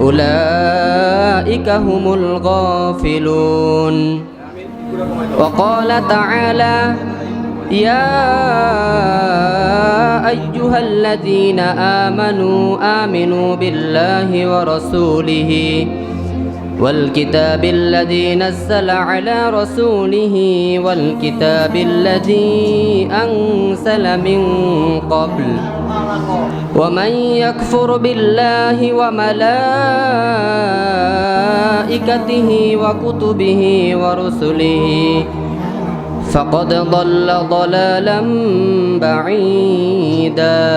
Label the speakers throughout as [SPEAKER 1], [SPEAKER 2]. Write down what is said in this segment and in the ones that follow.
[SPEAKER 1] أولئك هم الغافلون. وقال تعالى يا أيها الذين آمنوا آمنوا بالله ورسوله والكتاب الذي نزل على رسوله والكتاب الذي أنزل من قبل. ومن يكفر بالله وملائكته وكتبه ورسله فقد ضل ضلالا بعيدا.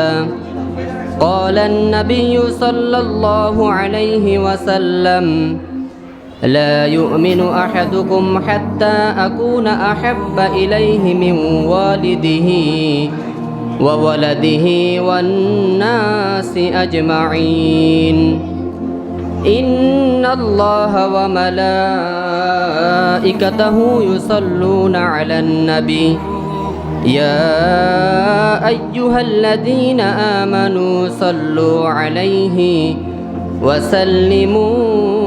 [SPEAKER 1] قال النبي صلى الله عليه وسلم لا يؤمن أحدكم حتى أكون أحب إليه من والده وولده والناس أجمعين. إن الله وملائكته يصلون على النبي. يا أيها الذين آمنوا صلوا عليه وسلموا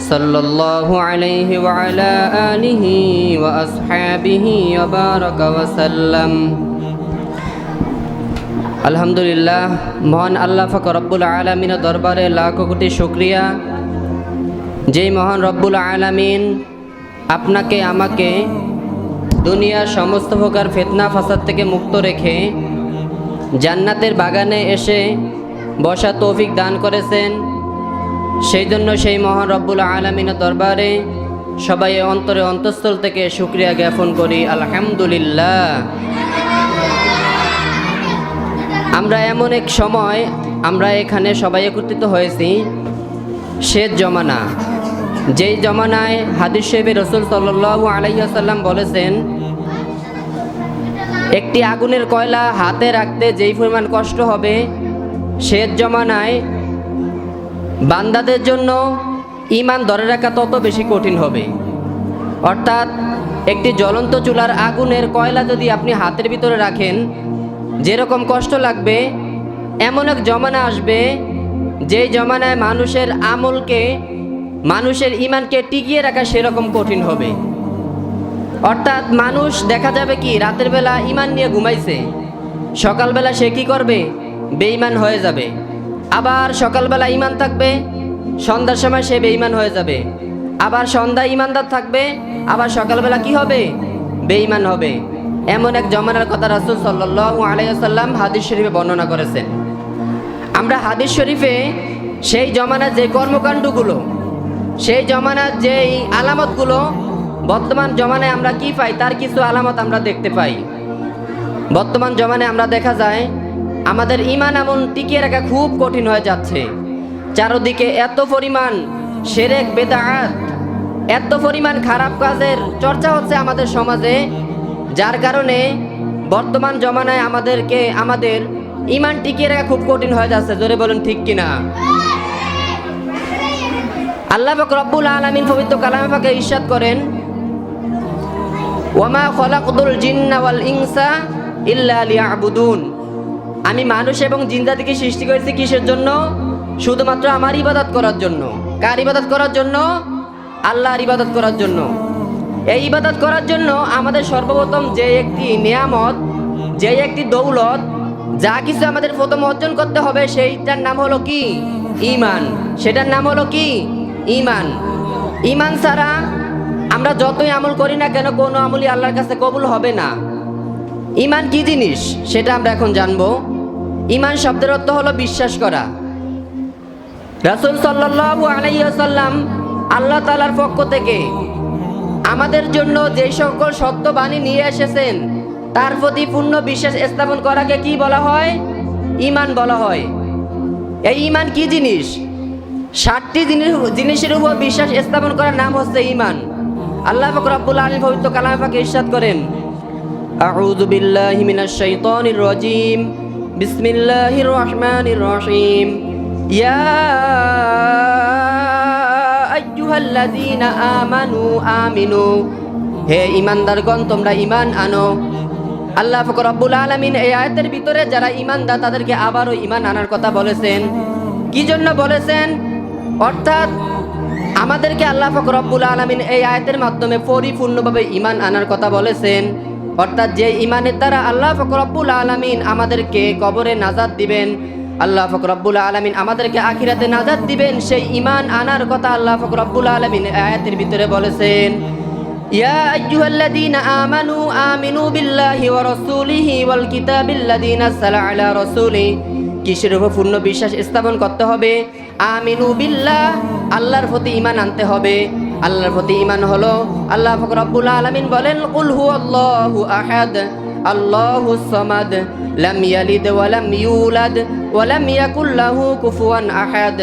[SPEAKER 1] صلى الله عليه وعلى آله وأصحابه وبارك وسلم আলহামদুলিল্লাহ মহান আল্লাহ ফাক রব্বুল আলমিনের দরবারে লাখ কোটি শুক্রিয়া যেই মহান রব্বুল আলমিন আপনাকে আমাকে দুনিয়ার সমস্ত প্রকার ফেতনা ফাসাদ থেকে মুক্ত রেখে জান্নাতের বাগানে এসে বসা তৌফিক দান করেছেন সেই জন্য সেই মহান রব্বুল আলমিনের দরবারে সবাই অন্তরে অন্তঃস্থল থেকে শুক্রিয়া জ্ঞাপন করি, আলহামদুলিল্লাহ। আমরা এমন এক সময় আমরা এখানে সবাই একত্রিত হয়েছি, সে জমানা। যেই জমানায় হাদিস শেবে রসুল সাল্লু আলাইসাল্লাম বলেছেন, একটি আগুনের কয়লা হাতে রাখতে যেই পরিমাণ কষ্ট হবে, সে জমানায় বান্দাদের জন্য ইমান ধরে রাখা তত বেশি কঠিন হবে। অর্থাৎ একটি জ্বলন্ত চুলার আগুনের কয়লা যদি আপনি হাতের ভিতরে রাখেন, যেরকম কষ্ট লাগবে, এমন এক জমানা আসবে, যেই জমানায় মানুষের আমলকে, মানুষের ইমানকে টিকিয়ে রাখা সেরকম কঠিন হবে। অর্থাৎ মানুষ দেখা যাবে কি, রাতের বেলা ইমান নিয়ে ঘুমাইছে, সকালবেলা সে কি করবে? বেঈমান হয়ে যাবে। আবার সকালবেলা ইমান থাকবে, সন্ধ্যার সময় সে বেঈমান হয়ে যাবে। আবার সন্ধ্যা ইমানদার থাকবে, আবার সকালবেলা কি হবে? বেঈমান হবে। এমন এক জমানার কথা রাসুল সাল্লাহ আলাইসাল্লাম হাদিস শরীফে বর্ণনা করেছেন। আমরা হাদিস শরীফে সেই জমানার যে কর্মকাণ্ডগুলো, সেই জমানার যেই আলামতগুলো, বর্তমান জমানায় আমরা কি পাই, তার কিছু আলামত আমরা দেখতে পাই। বর্তমান জমানায় আমরা দেখা যায় আমাদের ইমান এমন টিকিয়ে রাখা খুব কঠিন হয়ে যাচ্ছে। চারদিকে এত পরিমাণ সেরেক, বেদাত, এত পরিমাণ খারাপ কাজের চর্চা হচ্ছে আমাদের সমাজে, যার কারণে বর্তমান জমানায় আমাদেরকে আমাদের ইমান টিকিয়ে রাখা খুব কঠিন হয়ে যাচ্ছে। জোরে বলুন, ঠিক কিনা? আল্লাহ রব্বুল আলামিন পবিত্র কালামে পাকে ইরশাদ করেন ওয়ামা খলাকতুল জিন্না ওয়াল ইনসা ইল্লা লিয়াবুদুন। আমি মানুষ এবং জিন্দাদিকে সৃষ্টি করেছি কিসের জন্য? শুধুমাত্র আমার ইবাদত করার জন্য। কার ইবাদত করার জন্য? আল্লাহর ইবাদত করার জন্য। এই ইবাদত করার জন্য আমাদের সর্বপ্রথম যে একটি নিয়ামত, যে একটি দৌলত, যা কিছু আমাদের প্রথম অর্জন করতে হবে, সেইটার নাম হলো কি? ইমান। সেটার নাম হলো কি? ইমান। ইমান ছাড়া আমরা যতই আমল করি না কেন, কোনো আমলই আল্লাহর কাছে কবুল হবে না। ইমান কি জিনিস? সেটা আমরা এখন জানব। ইমান শব্দের অর্থ হলো বিশ্বাস করা। রাসুল সাল্লাল্লাহু আলাইহি সাল্লাম আল্লাহ তাআলার পক্ষ থেকে আমাদের জন্য যে সকল সত্য বাণী নিয়ে এসেছেন, তার প্রতি পূর্ণ বিশ্বাস স্থাপন করাকে কি বলা হয়? ইমান বলা হয়। এই ইমান কি জিনিস? ষাটটি জিনিস, জিনিসের উপর বিশ্বাস স্থাপন করার নাম হচ্ছে ইমান আল্লাহ পাক রব্বুল আলামিন পবিত্র কালামে পাকে করেন, আউযু বিল্লাহি মিনাশ বিসমিল্লাহির রহমানির রহিম ইয়া আইয়ুহাল্লাযীনা আমানু আমিনু। হে ইমানদারগণ তোমরা ইমান আনো। আল্লাহ ফকর রব্বুল আলমিন এই আয়াতের ভিতরে যারা ইমানদার তাদেরকে আবারও ইমান আনার কথা বলেছেন। কি জন্য বলেছেন? অর্থাৎ আমাদেরকে আল্লাহ ফকর রব্বুল আলমিন এই আয়াতের মাধ্যমে পরিপূর্ণভাবে ইমান আনার কথা বলেছেন। অর্থাৎ যে ইমানের দ্বারা আল্লাহ ফকরাবুল আলমিন আমাদেরকে কবরে নাজাদ দিবেন, আল্লাহ ফকরাবুল আলমিন আমাদেরকে আখিরাতে নাজাদ দিবেন, সেই ইমান আনার কথা আল্লাহ ফকরাবুল আলমিন আয়াতের ভিতরে বলেছেন, ইয়া আইয়ুহাল্লাযীনা আমানু আমিনু বিল্লাহি ওয়া রাসূলিহি ওয়াল কিতাবিল্লাযী নাযালা আলা রাসূলিহি কিসের উপর পূর্ণ বিশ্বাস স্থাপন করতে হবে? আমিনু বিল্লাহ, আল্লাহর প্রতি ইমান আনতে হবে। আল্লাহর প্রতি ইমান হলো আল্লাহ ফকর রব্বুল আলামিন বলেন, কুল হু আল্লাহু আহাদ, আল্লাহু সামাদ, লাম ইয়ালিদ ওয়া লাম ইউলাদ ওয়া লাম ইয়াকুল লাহু কুফুয়ান আহাদ।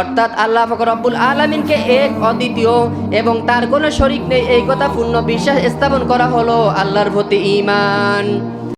[SPEAKER 1] অর্থাৎ আল্লাহ ফকর রব্বুল আলমিনকে এক অদ্বিতীয় এবং তার কোনো শরিক নেই। এই কথা পূর্ণ বিশ্বাস স্থাপন করা হলো আল্লাহর প্রতি ইমান